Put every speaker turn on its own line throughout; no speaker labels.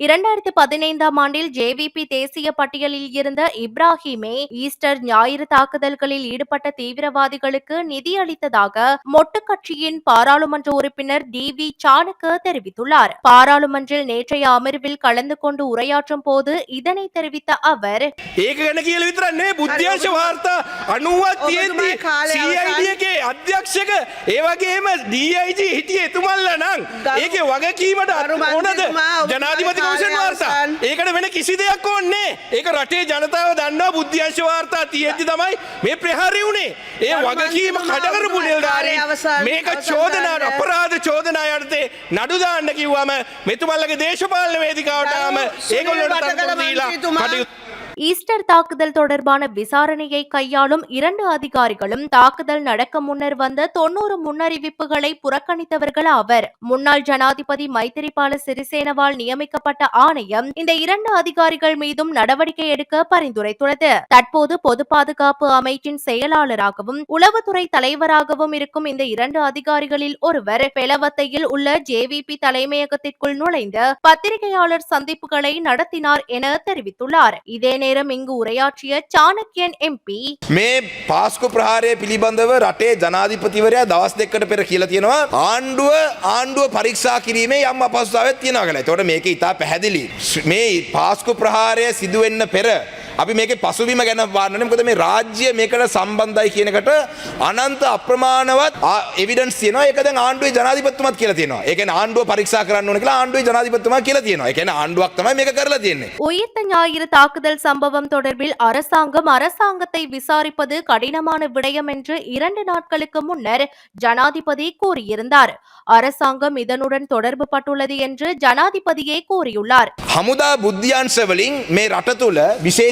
இரண்டாயிரத்து பதினைந்தாம் ஆண்டில் ஜேவிபி தேசிய பட்டியலில் இருந்த இப்ராஹிமே ஈஸ்டர் ஞாயிறு தாக்குதல்களில் ஈடுபட்ட தீவிரவாதிகளுக்கு நிதியளித்ததாக மொட்டு கட்சியின் பாராளுமன்ற உறுப்பினர் டி வி சாணக்கு தெரிவித்துள்ளார் பாராளுமன்றில் நேற்றைய அமர்வில் கலந்து கொண்டு உரையாற்றும் போது இதனை தெரிவித்த அவர்
ඒක ගැන කියල විතරන්නේ බුද්ධ්‍යංශ වාර්තා අනුවත් තියෙද්දි
ඔබතුමායි කාලය අවසන්.
CID එකේ අධ්‍යක්ෂක ඒවගේම DIG හිටිය එතුමල්ල නං ඒක වගකීමට
ගරු
ඕනද
මන්ත්‍රීතුමා, ඔබතුමාගේ
ජනාධිපති
කාලය
වාර්තා. ඒකට වෙන කිසි දෙයක් ඕන්නේ ඒක රටේ ජනතාව දන්නවා බුද්ධ්‍යංශ වාර්තා තියෙද්දි තමයි මේ ප්‍රහාරය වුණේ ඒ වගකීම කඩකරපු නිලධාරීන්. මේක චෝදනා. අපරාධ චෝදනා යටතේ නඩු දාන්න කිව්වම මෙතුමල්ලගේ දේශපාලන වේදිකාවට දීලා
මන්ත්‍රීතුමා.
කටයුතු
ஈஸ்டர் தாக்குதல் தொடர்பான விசாரணையை கையாளும் இரண்டு அதிகாரிகளும் தாக்குதல் நடக்க முன்னர் வந்த தொன்னூறு முன்னறிவிப்புகளை புறக்கணித்தவர்கள் ஆவர். முன்னாள் ஜனாதிபதி மைத்திரிபால சிறிசேனவால் நியமிக்கப்பட்ட ஆணையம் இந்த இரண்டு அதிகாரிகள் மீதும் நடவடிக்கை எடுக்க பரிந்துரைத்துள்ளது. தற்போது பொது பாதுகாப்பு அமைச்சின் செயலாளராகவும் உளவுத்துறை தலைவராகவும் இருக்கும் இந்த இரண்டு அதிகாரிகளில் ஒருவர் பெலவத்தையில் உள்ள ஜேவிபி தலைமையகத்திற்குள் நுழைந்து பத்திரிகையாளர் சந்திப்புகளை நடத்தினார் என தெரிவித்துள்ளார். இதே நேரம் இங்கு உரையாற்றிய சாணக்கியன் எம்பி
මේ පාස්කු ප්‍රහාරය පිළිබඳව රටේ ජනාධිපතිවරයා දවස් දෙකට පෙර කියලා තියෙනවා ආණ්ඩුව ආණ්ඩුව පරීක්ෂා කිරීමේ යම් අපහසුතාවයක් තියෙනවා කියලා. එතකොට මේක ඉතා පැහැදිලි. මේ පාස්කු ප්‍රහාරය සිදුවෙන්න පෙර අපි මේකේ පසුබිම ගැන වාන්නනේ මොකද මේ රාජ්‍ය මේකට සම්බන්ධයි කියන එකට අනන්ත අප්‍රමාණවත් එවිඩන්ස් තියෙනවා ඒක දැන් ආණ්ඩුවේ ජනාධිපතිතුමත් කියලා තියෙනවා. ඒ කියන්නේ ආණ්ඩුව පරීක්ෂා කරන්න ඕන කියලා ආණ්ඩුවේ ජනාධිපතිතුමා කියලා තියෙනවා. ඒ කියන්නේ ආණ්ඩුවක් තමයි මේක කරලා තියෙන්නේ.
உயிர்த்த ஞாயிறு தாக்குதல் சம்பவம் தொடர்பில் அரசாங்கம் அரசாங்கத்தை விசாரிப்பது கடினமான விடயம் என்று இரண்டு நாட்களுக்கு முன்னர் ஜனாதிபதி கூறியிருந்தார் அரசாங்கம் இதனுடன் தொடர்பு பட்டுள்ளது என்று ஜனாதிபதியே கூறியுள்ளார்
හමුදා බුද්ධ්‍යංශවලින් මේ රට තුළ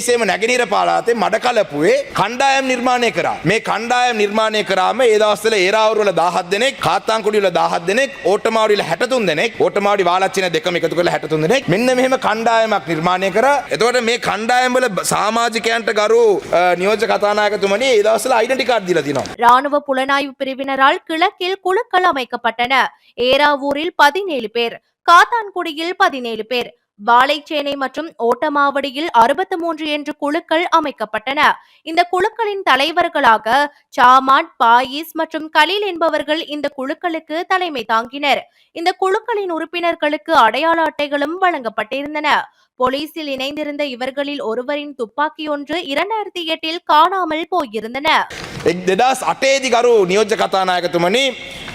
විශේෂයම නැගෙනීර පාලාතේ මඩකලපුවේ කණ්ඩායම් නිර්මාණය කරා. මේ කණ්ඩායම් නිර්මාණය කරාම ඒ දවස්වල ඒරාවරුවල 17 දෙනෙක්, කාත්තාන්කුඩිවල 17 දෙනෙක්, ඕටමාවඩිවල 63 දෙනෙක්, ඕටමාවඩි වාලච්චින දෙකම එකතු කරලා 63 දෙනෙක්. මෙන්න මෙහෙම කණ්ඩායමක් නිර්මාණය කරා. එතකොට මේ කණ්ඩායම් වල සමාජිකයන්ට ගරු අ, නියෝජ්‍ය කතානායකතුමනි ඒ දවස්වල ඩෙන්ටි කාඩ් දීලා තිනවා.
ராணுவ புலனாய்வு பிரிவினரால் கிழக்கில் குழுக்கள் அமைக்கப்பட்டன ஏராவூரில் பதினேழு பேர் காத்தான்குடியில் பதினேழு பேர் வாழைச்சேனை மற்றும் ஓட்டமாவடியில் அறுபத்தி மூன்று என்று குழுக்கள் அமைக்கப்பட்டன. இந்த குழுக்களின் தலைவர்களாக சாமான் பாயிஸ் மற்றும் கலீல் என்பவர்கள் இந்த குழுக்களுக்கு தலைமை தாங்கினர். இந்த குழுக்களின் உறுப்பினர்களுக்கு அடையாள அட்டைகளும் வழங்கப்பட்டிருந்தன. போலீசில் இணைந்திருந்த இவர்களில் ஒருவரின் துப்பாக்கி ஒன்று இரண்டாயிரத்தி எட்டில் காணாமல் போயிருந்தன.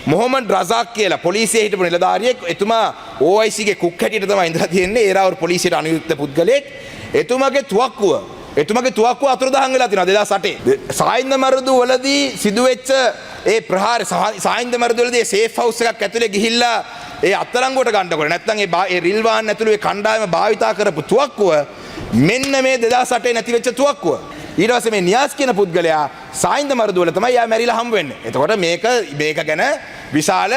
මොහොමඩ් රසක් කියලා පොලිසිය හිටපු නිලධාරියෙක් එතුමා ඕයිසිගේ කුක් හැටියට තමයි ඉඳලා තියෙන්නේ. ඒරාවර පොලිසියට අනුයුක්ත පුද්ගලයෙක්. එතුමාගේ තුවක්කුව එතුමගේ තුවක්කුව අතුරුදහන් වෙලා තියෙනවා 2008 සායින්ද මරුදු වලදී සිදුවෙච්ච ඒ ප්‍රහාර සායින්ද මරුදු වලදී සේෆ් හවුස් එකක් ඇතුලේ ගිහිල්ලා ඒ අත්තරංගුවට ගන්නකොට නැත්නම් ඒ ඒ රිල්වාන් ඇතුළු ඒ කණ්ඩායම භාවිතා කරපු තුවක්කුව මෙන්න මේ 2008 නැති වෙච්ච තුවක්කුව ඊට පස්සේ මේ නියාස් කියන පුද්ගලයා සායින්ද මරුදුවල තමයි යා මැරිලා හම්බ වෙන්නේ. එතකොට මේක මේක ගැන විශාල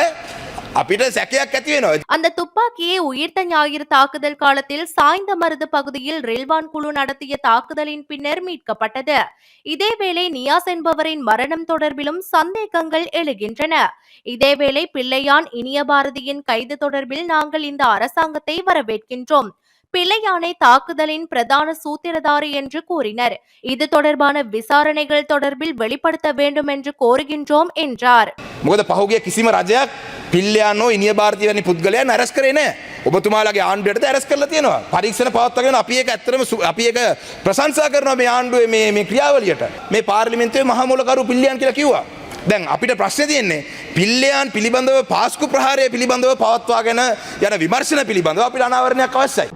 අපිට සැකයක් ඇති වෙනවා.
அந்த துப்பாக்கியை உயிர்த்த ஞாயிறு தாக்குதல் காலத்தில் சாய்ந்த மருது பகுதியில் ரில்வான் குழு நடத்திய தாக்குதலின் பின்னர் மீட்கப்பட்டது இதேவேளை நியாஸ் என்பவரின் மரணம் தொடர்பிலும் சந்தேகங்கள் எழுகின்றன இதேவேளை பிள்ளையான் இனிய பாரதியின் கைது தொடர்பில் நாங்கள் இந்த அரசாங்கத்தை வரவேற்கின்றோம் பிள்ளையானை தாக்குதலின் பிரதான சூத்திரதாரி என்று கூறினர் இது தொடர்பான விசாரணைகள் தொடர்பில் வெளிப்படுத்த வேண்டும் என்று கோருகின்றோம் என்றார்
මොකද පහුගිය කිසිම රජයක් පිල්ලයන්නෝ ඉනිය භාරතිය වැනි පුද්ගලයන් අරස් කරේ නෑ. ඔබතුමාලගේ ආණ්ඩුවට ඇරස් කරලා තියෙනවා. පරීක්ෂණ පවත්වාගෙන අපි ඒක ඇත්තටම සු- අපි ඒක ප්‍රශංසා කරනවා මේ ආණ්ඩුවේ මේ මේ ක්‍රියාවලියට. මේ පාර්ලිමේන්තුවේ මහමූලකරු පිල්ලයන් කියලා කිව්වා. දැන් අපිට ප්‍රශ්නේ තියෙන්නේ පිල්ලයන් පිළිබඳව පාස්කු ප්‍රහාරය පිළිබඳව පවත්වාගෙන යන විමර්ශන පිළිබඳව අපිට අනාවරණයක් අවශ්‍යයි.